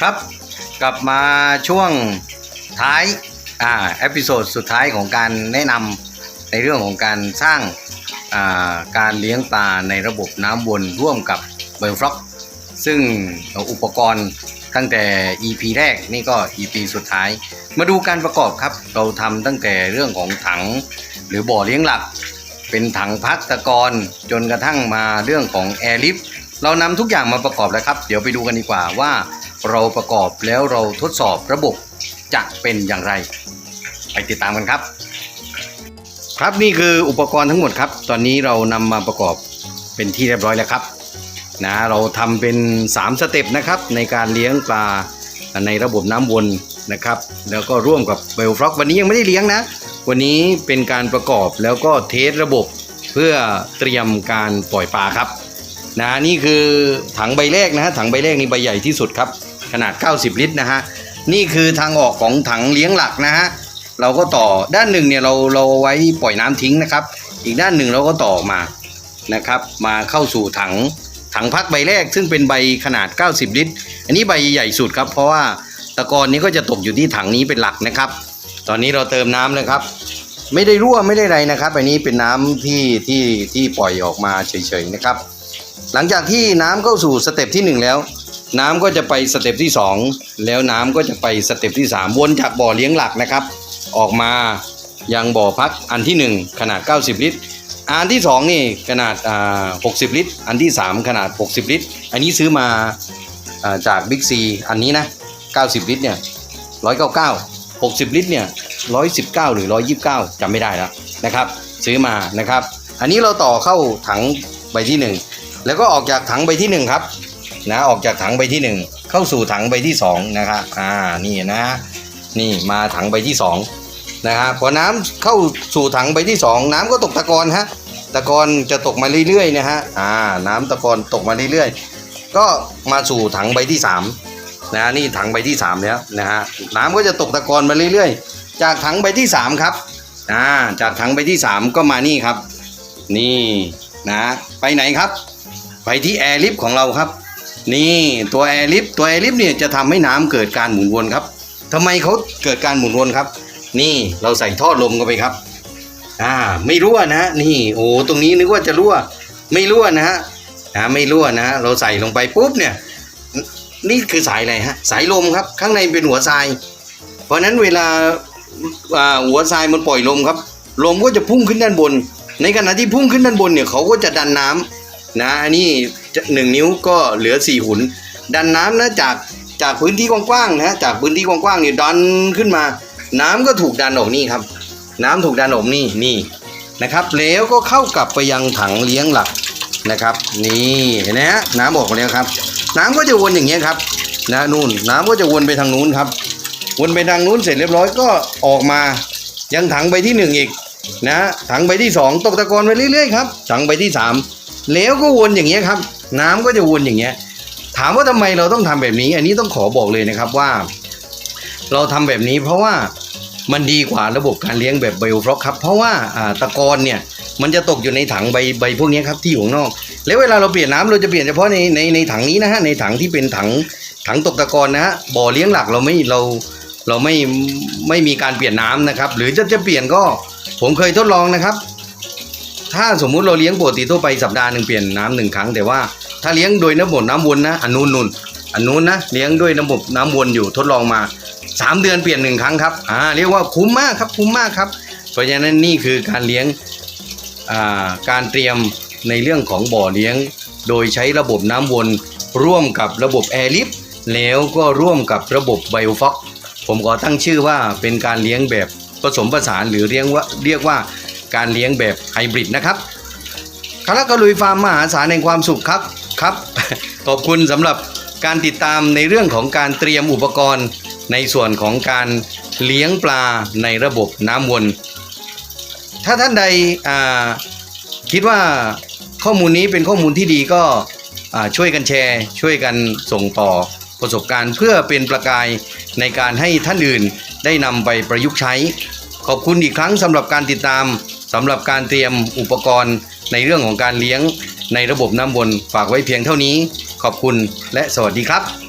ครับ กลับมาช่วงท้ายอ่าเอพิโซดสุดท้ายของการแนะนำในเรื่องของการสร้างอ่าการเลี้ยงปลาในระบบน้ำวนร่วมกับเบลฟล็อกซึ่งอุปกรณ์ตั้งแต่ EP แรกนี่ก็ EP สุดท้าย มาดูการประกอบครับ เราทำตั้งแต่เรื่องของถังหรือบ่อเลี้ยงหลัก เป็นถังพักตะกอนจนกระทั่งมาเรื่องของแอร์ลิฟเรานำทุกอย่างมาประกอบแล้วครับ เดี๋ยวไปดูกันดีกว่าว่า เราประกอบแล้วเราทดสอบระบบจะเป็นอย่างไร ไปติดตามกันครับ ครับนี่คืออุปกรณ์ทั้งหมดครับ ตอนนี้เรานำมาประกอบเป็นที่เรียบร้อยแล้วครับนะเราทำเป็น 3 สเต็ปนะครับ ในการเลี้ยงปลาในระบบน้ำวนนะครับ แล้วก็ร่วมกับเบลฟล็อกวันนี้ยังไม่ได้เลี้ยงนะ วันนี้เป็นการประกอบแล้วก็เทสระบบเพื่อเตรียมการปล่อยปลาครับนะนี่คือถังใบแรกนะฮะถังใบแรกนี่ใบใหญ่ที่สุดครับ ขนาด 90 ลิตรนะฮะนี่คือทางออกของถังเลี้ยงหลักนะฮะเราก็ต่อด้านหนึ่งเนี่ยเราเราไว้ปล่อยน้ำทิ้งนะครับ อีกด้านหนึ่งเราก็ต่อมานะครับ มาเข้าสู่ถังถังพักใบแรก ซึ่งเป็นใบขนาด 90 ลิตร อันนี้ใบใหญ่สุดครับเพราะว่าตะกอนนี้ก็จะตกอยู่ที่ถังนี้เป็นหลักนะครับ ตอนนี้เราเติมน้ำเลยครับ ไม่ได้รั่วไม่ได้ไรนะครับ อันนี้เป็นน้ำที่ที่ที่ปล่อยออกมาเฉยๆนะครับ หลังจากที่น้ำเข้าสู่สเต็ปที่หนึ่งแล้ว น้ำก็จะไปสเต็ปที่สองแล้วน้ำก็จะไปสเต็ปที่สามวนจากบ่อเลี้ยงหลักนะครับ ออกมายังบ่อพักอันที่หนึ่งขนาด 90 ลิตร อันที่สองนี่ขนาดอ่า60 ลิตร อันที่สามขนาด 60 ลิตร อันนี้ซื้อมาอ่าจากบิ๊กซีอันนี้นะ 90 ลิตรเนี่ย199 60 ลิตรเนี่ย119 หรือ 129จำไม่ได้แล้วนะครับ ซื้อมานะครับ อันนี้เราต่อเข้าถังใบที่หนึ่งแล้วก็ออกจากถังใบที่หนึ่งครับ นะออกจากถังใบที่หนึ่งเข้าสู่ถังใบที่สองนะครับอ่านี่นะนี่มาถังใบที่สองนะครับพอน้ำเข้าสู่ถังใบที่สองน้ำก็ตกตะกอนฮะตะกอนจะตกมาเรื่อยๆนะฮะอ่าน้ำตะกอนตกมาเรื่อยๆ ก็มาสู่ถังใบที่สามนะนี่ถังใบที่สามแล้วนะฮะน้ำก็จะตกตะกอนมาเรื่อยๆ จากถังใบที่สามครับอ่าจากถังใบที่สามก็มานี่ครับ นี่นะไปไหนครับ ไปที่แอร์ลิฟต์ของเราครับ นี่ตัวแอร์ลิฟต์ตัวแอร์ลิฟต์เนี่ยจะทำให้น้ำเกิดการหมุนวนครับทำไมเขาเกิดการหมุนวนครับ นี่เราใส่ท่อลมเข้าไปครับ อ่าไม่รั่วนะนี่โอ้ตรงนี้นึกว่าจะรั่ว ไม่รั่วนะฮะไม่รั่วนะฮะเราใส่ลงไปปุ๊บเนี่ย นี่คือสายอะไรฮะสายลมครับ ข้างในเป็นหัวทราย เพราะนั้นเวลาหัวทรายมันปล่อยลมครับ ลมก็จะพุ่งขึ้นด้านบน ในขณะที่พุ่งขึ้นด้านบนเนี่ยเขาก็จะดันน้ำนะอันนี้ หนึ่งนิ้วก็เหลือสี่หุน ดันน้ำนะจากจากพื้นที่กว้างๆนะจากพื้นที่กว้างๆเนี่ยดันขึ้นมา น้ำก็ถูกดันออกนี่ครับ น้ำถูกดันออกนี่นี่นะครับ แล้วก็เข้ากลับไปยังถังเลี้ยงหลักนะครับ นี่เห็นไหมฮะน้ำออกมาแล้วครับ น้ำก็จะวนอย่างเงี้ยครับนะนู่นน้ำก็จะวนไปทางนู้นครับ วนไปทางนู้นเสร็จเรียบร้อยก็ออกมายังถังใบที่หนึ่งอีกนะถังใบที่สองตกตะกอนไปเรื่อยๆครับถังใบที่สามแล้วก็วนอย่างเงี้ยครับ น้ำก็จะวนอย่างเงี้ย ถามว่าทำไมเราต้องทำแบบนี้ อันนี้ต้องขอบอกเลยนะครับว่า เราทำแบบนี้เพราะว่ามันดีกว่าระบบการเลี้ยงแบบไบโอฟล็อกครับ เพราะว่าตะกอนเนี่ยมันจะตกอยู่ในถังใบใบพวกนี้ครับที่อยู่ข้างนอก แล้วเวลาเราเปลี่ยนน้ำเราจะเปลี่ยนเฉพาะในในในถังนี้นะฮะในถังที่เป็นถังถังตกตะกอนนะฮะบ่อเลี้ยงหลักเราไม่เราเราไม่ไม่มีการเปลี่ยนน้ำนะครับ หรือจะจะเปลี่ยนก็ผมเคยทดลองนะครับ ถ้าสมมุติเราเลี้ยงปกติทั่วไปสัปดาห์หนึ่งเปลี่ยนน้ำหนึ่งครั้งแต่ว่าถ้าเลี้ยงโดยระบบน้ำวนนะอันนู้นนู่นอันนู้นนะเลี้ยงด้วยระบบน้ำวนอยู่ทดลองมา 3 เดือนเปลี่ยนหนึ่งครั้งครับอ่าเรียกว่าคุ้มมากครับคุ้มมากครับ เพราะฉะนั้นนี่คือการเลี้ยงอ่าการเตรียมในเรื่องของบ่อเลี้ยง โดยใช้ระบบน้ำวนร่วมกับระบบแอร์ลิฟแล้วก็ร่วมกับระบบไบโอฟ็อกผมขอตั้งชื่อว่าเป็นการเลี้ยงแบบผสมผสานหรือเรียกว่าเรียกว่า การเลี้ยงแบบไฮบริดนะครับคารากลุยฟาร์มมหาศาลแห่งความสุขครับครับ ขอบคุณสำหรับการติดตามในเรื่องของการเตรียมอุปกรณ์ ในส่วนของการเลี้ยงปลาในระบบน้ำวน ถ้าท่านใดคิดว่าข้อมูลนี้เป็นข้อมูลที่ดีก็ช่วยกันแชร์ ช่วยกันส่งต่อประสบการณ์ เพื่อเป็นประกายในการให้ท่านอื่นได้นำไปประยุกต์ใช้ ขอบคุณอีกครั้งสำหรับการติดตาม สำหรับการเตรียมอุปกรณ์ในเรื่องของการเลี้ยงในระบบน้ำวนฝากไว้เพียงเท่านี้ ขอบคุณและสวัสดีครับ